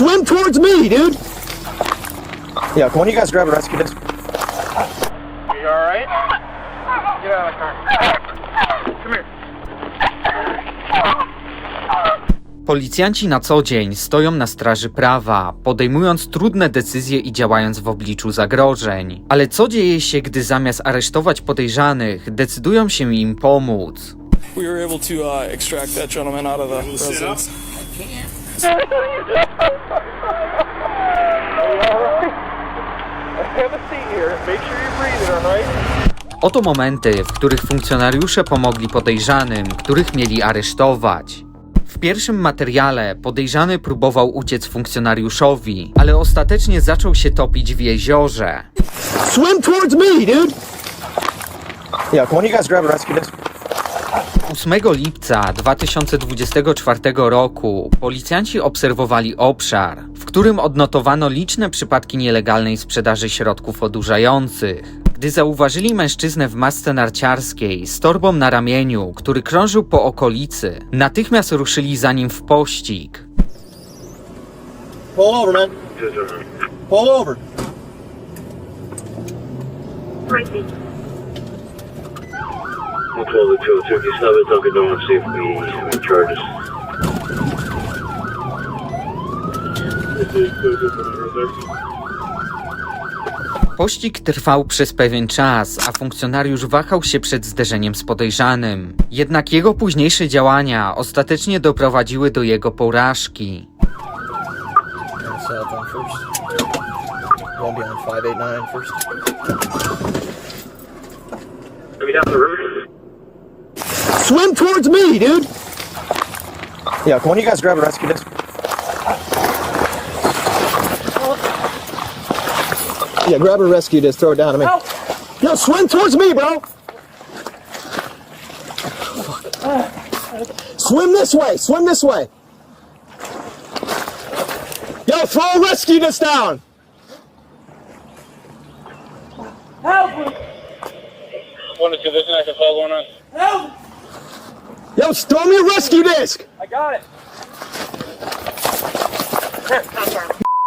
Swim towards me, dude. Yeah, can one of you guys grab a rescue disc? You alright? Get out of the car. Come here. Policjanci na co dzień stoją na straży prawa, podejmując trudne decyzje i działając w obliczu zagrożeń. Ale co dzieje się, gdy zamiast aresztować podejrzanych, decydują się im pomóc? We were able to uh, extract that gentleman out of the residence. Have a seat here. Make sure you're breathing, alright? Oto momenty, w których funkcjonariusze pomogli podejrzanym, których mieli aresztować. W pierwszym materiale podejrzany próbował uciec funkcjonariuszowi, ale ostatecznie zaczął się topić w jeziorze. Swim towards me, dude. Yeah, can one of you guys grab a rescue disc? 8 lipca 2024 roku policjanci obserwowali obszar, w którym odnotowano liczne przypadki nielegalnej sprzedaży środków odurzających. Gdy zauważyli mężczyznę w masce narciarskiej z torbą na ramieniu, który krążył po okolicy, natychmiast ruszyli za nim w pościg. Pull over, man. Pull over. Call the Turkey Donuts, see if we have any charges. Pościg trwał przez pewien czas, a funkcjonariusz wahał się przed zderzeniem z podejrzanym. Jednak jego późniejsze działania ostatecznie doprowadziły do jego porażki. Cell phone first. You won't be on 589 first. Let me down the river. Swim towards me, dude. Yeah, can one of you guys grab a rescue disc? Yeah, grab a rescue disc, throw it down to me. Yo, swim towards me, bro. Swim this way. Swim this way. Yo, throw a rescue disc down. One to two, there's an active call going on. Yo, throw me a rescue disc. I got it.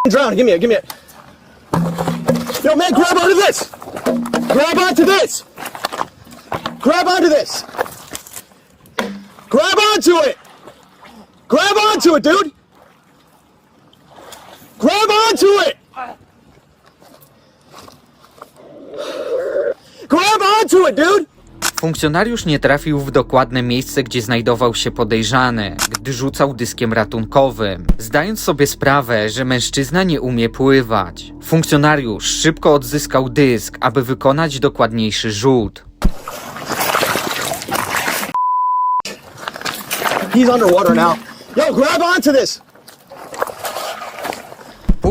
Drown. Give me it. Give me it. Yo, man, grab onto this. Grab onto this. Grab onto this. Grab onto it. Grab onto it, dude. Grab onto it. Grab onto it, dude. Funkcjonariusz nie trafił w dokładne miejsce, gdzie znajdował się podejrzany, gdy rzucał dyskiem ratunkowym, zdając sobie sprawę, że mężczyzna nie umie pływać. Funkcjonariusz szybko odzyskał dysk, aby wykonać dokładniejszy rzut. He's underwater now. Yo, grab onto this.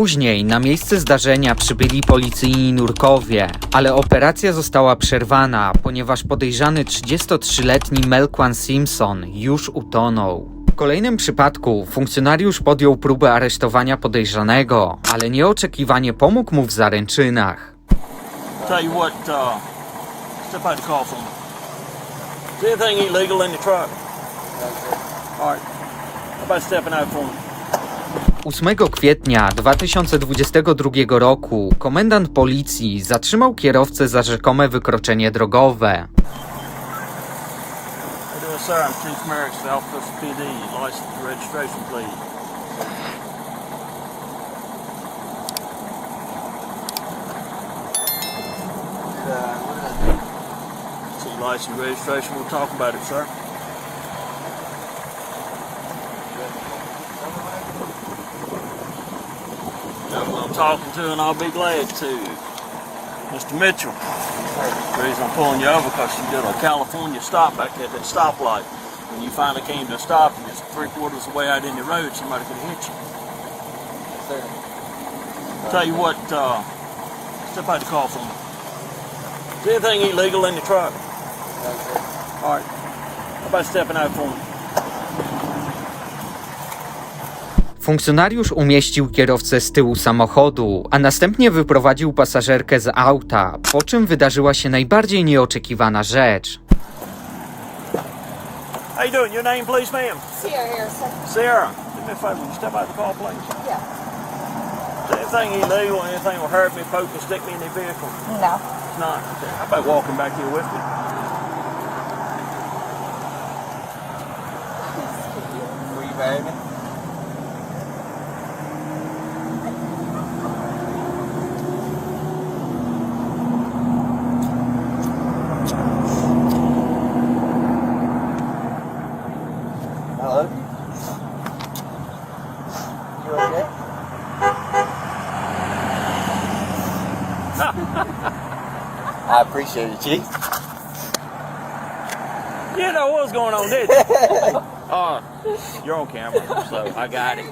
Później na miejsce zdarzenia przybyli policyjni nurkowie, ale operacja została przerwana, ponieważ podejrzany 33-letni Melquan Simpson już utonął. W kolejnym przypadku funkcjonariusz podjął próbę aresztowania podejrzanego, ale nieoczekiwanie pomógł mu w zaręczynach. Tell you what, uh, step out the car for me. Is anything illegal in the truck? All right. How about stepping out for me? 8 kwietnia 2022 roku komendant policji zatrzymał kierowcę za rzekome wykroczenie drogowe. License registration. We'll talk about it, sir. Talking to, and I'll be glad to. Mr. Mitchell. The reason I'm pulling you over because you did a California stop back at that stoplight. When you finally came to a stop and it's three quarters of the way out in the road, somebody could have hit you. Tell you what, uh, step out the car for me. Is anything illegal in the truck? All right. How about stepping out for me? Funkcjonariusz umieścił kierowcę z tyłu samochodu, a następnie wyprowadził pasażerkę z auta, po czym wydarzyła się najbardziej nieoczekiwana rzecz. How you doing? Your name, please, ma'am? Sierra Harrison. Sarah. Do me a favor. Will you step out the car, please? Yeah. Is anything illegal, anything will hurt me, poke me, stick me in the vehicle? No. It's not. Okay. How about walking back here with me? Appreciate it, Chief. You know what's going on, did you? Oh, you're on camera, so I got it.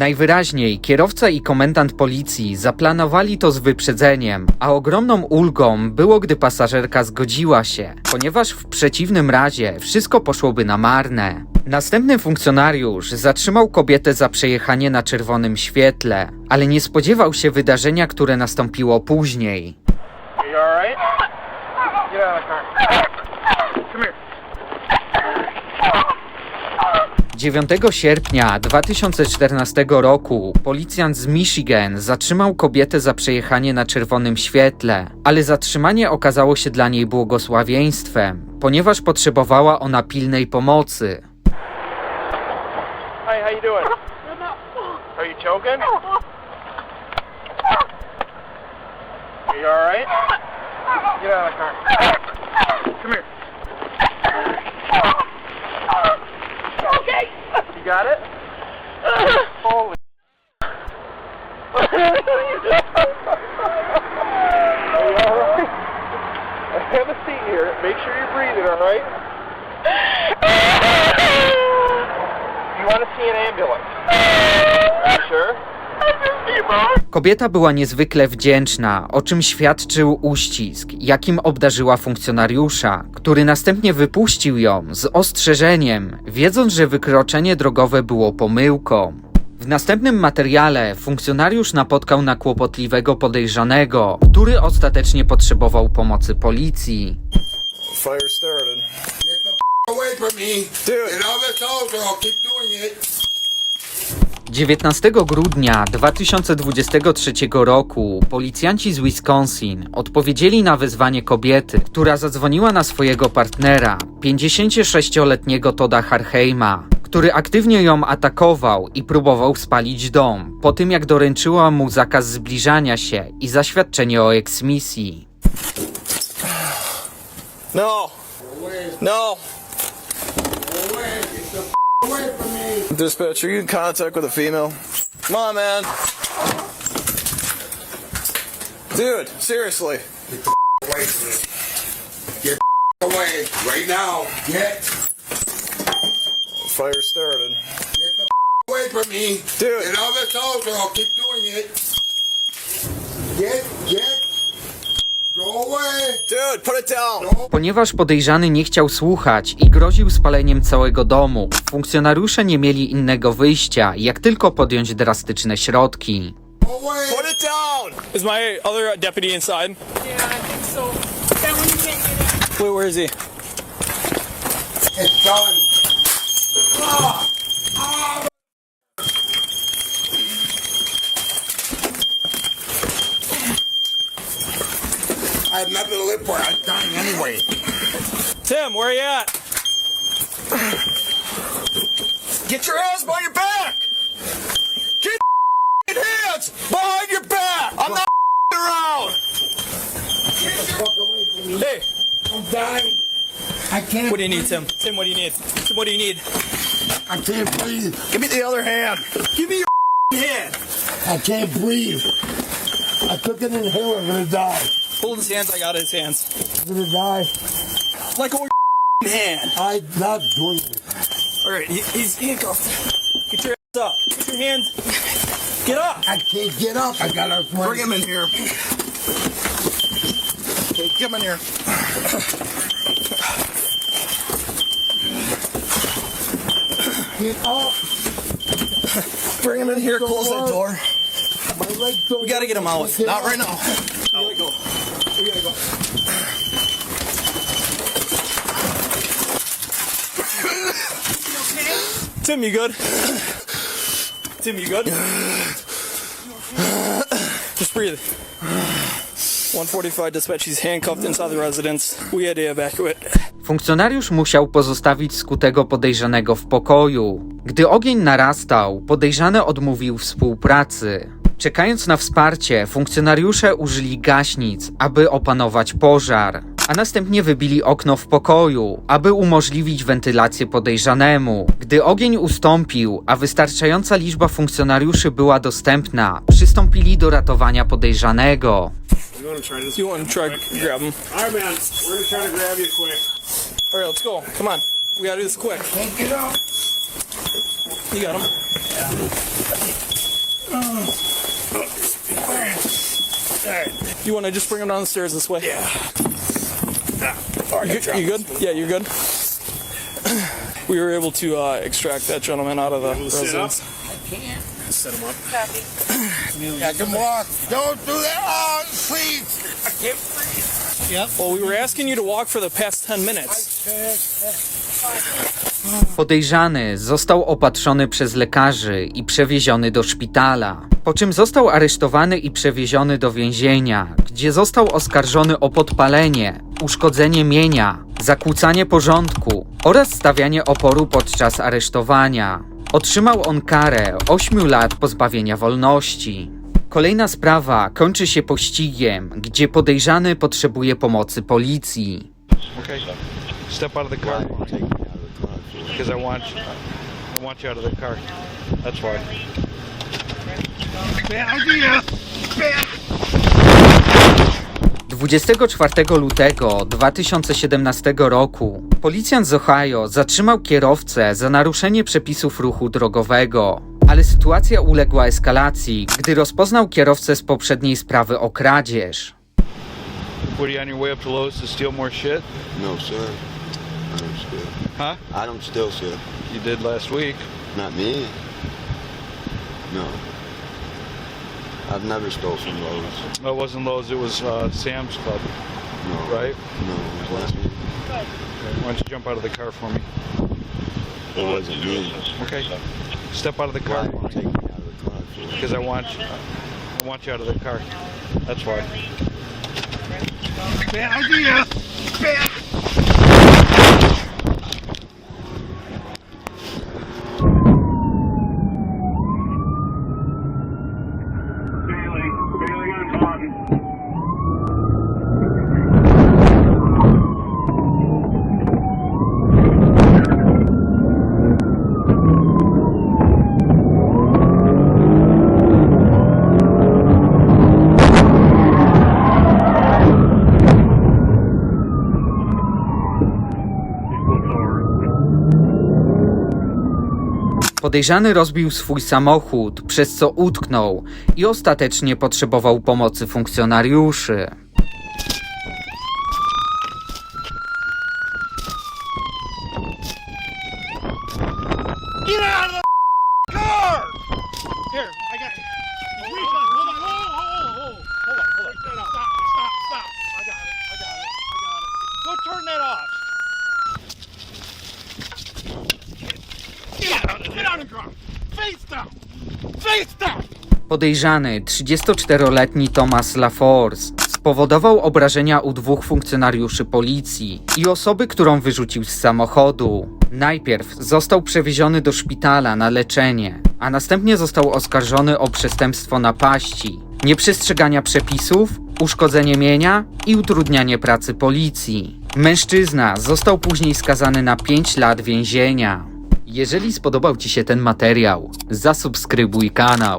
Najwyraźniej kierowca i komendant policji zaplanowali to z wyprzedzeniem, a ogromną ulgą było, gdy pasażerka zgodziła się, ponieważ w przeciwnym razie wszystko poszłoby na marne. Następny funkcjonariusz zatrzymał kobietę za przejechanie na czerwonym świetle, ale nie spodziewał się wydarzenia, które nastąpiło później. Are you alright? Get out of the car. Come here. 9 sierpnia 2014 roku policjant z Michigan zatrzymał kobietę za przejechanie na czerwonym świetle, ale zatrzymanie okazało się dla niej błogosławieństwem, ponieważ potrzebowała ona pilnej pomocy. Hi, how you doing? Are you choking? Are you alright? Get out of the car. Come here. Okay. You got it? Holy. Are you alright? I have a seat here. Make sure you're breathing, alright? You want to see an ambulance? You sure? Kobieta była niezwykle wdzięczna, o czym świadczył uścisk, jakim obdarzyła funkcjonariusza, który następnie wypuścił ją z ostrzeżeniem, wiedząc, że wykroczenie drogowe było pomyłką. W następnym materiale funkcjonariusz napotkał na kłopotliwego podejrzanego, który ostatecznie potrzebował pomocy policji. Fire started. away from me. Dude. And all this also, I'll keep doing it. 19 grudnia 2023 roku policjanci z Wisconsin odpowiedzieli na wezwanie kobiety, która zadzwoniła na swojego partnera, 56-letniego Toda Harheima, który aktywnie ją atakował i próbował spalić dom, po tym jak doręczyła mu zakaz zbliżania się i zaświadczenie o eksmisji. No. No. Away from me. Dispatch, are you in contact with a female? Come on, man. Dude, seriously. Get the away from me. Get away right now. Get, Fire started. get the away from me. Dude. And all this also, I'll keep doing it. Get, get. Ponieważ podejrzany nie chciał słuchać i groził spaleniem całego domu, funkcjonariusze nie mieli innego wyjścia, jak tylko podjąć drastyczne środki. Go away. Put it down. Is my other deputy inside? Yeah, I think so. That one you can't get in. Wait, where is he? It's done. Ah. I have nothing to live for. I'm dying anyway. Tim, where are you at? Get your hands behind your back. Get your hands behind your back. I'm not around. Fuck away from me. Hey, I'm dying. I can't. what do you need, Tim? Tim, what do you need? Tim, what do you need? I can't breathe. Give me the other hand. Give me your hand. I can't breathe. I took an inhaler. I'm gonna die. Hold his hands. I got his hands. I'm gonna die. Let go of your hand. I'm not doing it. All right, he, he's handcuffed. Get your ass up. Get your hands. Get up. I can't get up. I gotta Bring him in here. Okay, get him in here. Get up. Bring him in here. Close that door. My legs don't We gotta get him out. Not right now. We gotta go. Good? Tim, you good? Just breathe. 145 dispatch, he's handcuffed inside the residence. We had to evacuate. Funkcjonariusz musiał pozostawić skutego podejrzanego w pokoju. Gdy ogień narastał, podejrzany odmówił współpracy. Czekając na wsparcie, funkcjonariusze użyli gaśnic, aby opanować pożar, a następnie wybili okno w pokoju, aby umożliwić wentylację podejrzanemu. Gdy ogień ustąpił, a wystarczająca liczba funkcjonariuszy była dostępna, przystąpili do ratowania podejrzanego. You grab him? All right, man. We're gonna try to grab you quick. All right, let's go. Come on. We gotta do this quick. Get up. You got him. You want to just bring him down the stairs this way? Yeah. You, good- you good? Yeah, you're good. We were able to uh, extract that gentleman out of the sit up? residence. Set him up. Yeah, come on. Don't do that. Oh, please. I can't breathe. Well, we were asking you to walk for the past 10 minutes. Podejrzany został opatrzony przez lekarzy i przewieziony do szpitala, po czym został aresztowany i przewieziony do więzienia, gdzie został oskarżony o podpalenie, uszkodzenie mienia, zakłócanie porządku oraz stawianie oporu podczas aresztowania. Otrzymał on karę 8 lat pozbawienia wolności. Kolejna sprawa kończy się pościgiem, gdzie podejrzany potrzebuje pomocy policji. Okay. Step out of the car. Because I want. I want you out of the car. That's why. Bad idea. Bad. 24 lutego 2017 roku policjant z Ohio zatrzymał kierowcę za naruszenie przepisów ruchu drogowego. Ale sytuacja uległa eskalacji, gdy rozpoznał kierowcę z poprzedniej sprawy o kradzież. What are you on your way up to Lowe's to steal more shit? No, sir. I don't steal. Huh? I don't steal, sir. You did last week. Not me. No. I've never stole from Lowe's. No, it wasn't Lowe's. It was uh, Sam's Club, No. right? No, it was last week. Okay. Why don't you jump out of the car for me? It wasn't me. Okay. Step out of the Why car. are you taking me out of the car? Because I want you. I want you out of the car. That's why. Bad idea. Bad. Podejrzany rozbił swój samochód, przez co utknął i ostatecznie potrzebował pomocy funkcjonariuszy. Get out of the car! Here, I got it. Hold on, hold on, hold on, hold on, hold on, hold on. Stop, stop, stop. I got it, I got it, I got it. Go turn that off. Get out of Get out of the car. Face down. Face down. Podejrzany 34-letni Thomas LaForce spowodował obrażenia u dwóch funkcjonariuszy policji i osoby, którą wyrzucił z samochodu. Najpierw został przewieziony do szpitala na leczenie, a następnie został oskarżony o przestępstwo napaści, nieprzestrzegania przepisów, uszkodzenie mienia i utrudnianie pracy policji. Mężczyzna został później skazany na 5 lat więzienia. Jeżeli spodobał Ci się ten materiał, zasubskrybuj kanał.